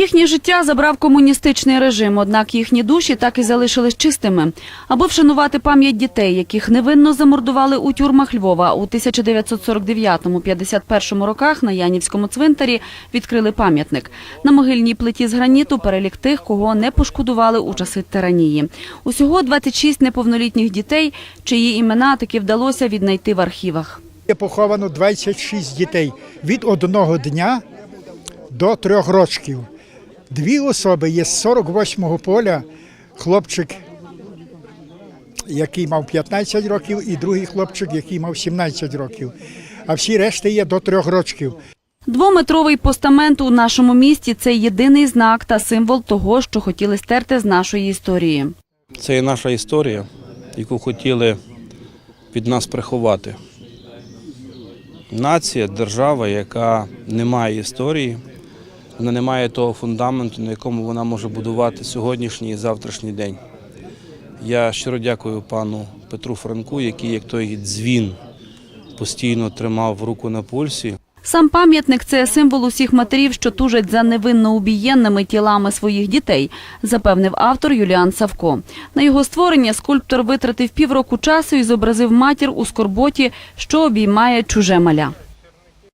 Їхнє життя забрав комуністичний режим, однак їхні душі так і залишились чистими. Аби вшанувати пам'ять дітей, яких невинно замордували у тюрмах Львова у 1949-51 роках на Янівському цвинтарі відкрили пам'ятник. На могильній плиті з граніту перелік тих, кого не пошкодували у часи тиранії. Усього 26 неповнолітніх дітей, чиї імена таки вдалося віднайти в архівах. Поховано 26 дітей від одного дня до трьох років. Дві особи є з 48-го поля, хлопчик, який мав 15 років, і другий хлопчик, який мав 17 років. А всі решти є до трьох років. Двометровий постамент у нашому місті це єдиний знак та символ того, що хотіли стерти з нашої історії. Це є наша історія, яку хотіли від нас приховати. Нація, держава, яка не має історії, вона не має того фундаменту, на якому вона може будувати сьогоднішній і завтрашній день. Я щиро дякую пану Петру Франку, який, як той дзвін, постійно тримав руку на пульсі. Сам пам'ятник це символ усіх матерів, що тужать за невинно убієнними тілами своїх дітей, запевнив автор Юліан Савко. На його створення скульптор витратив півроку часу і зобразив матір у скорботі, що обіймає чуже маля.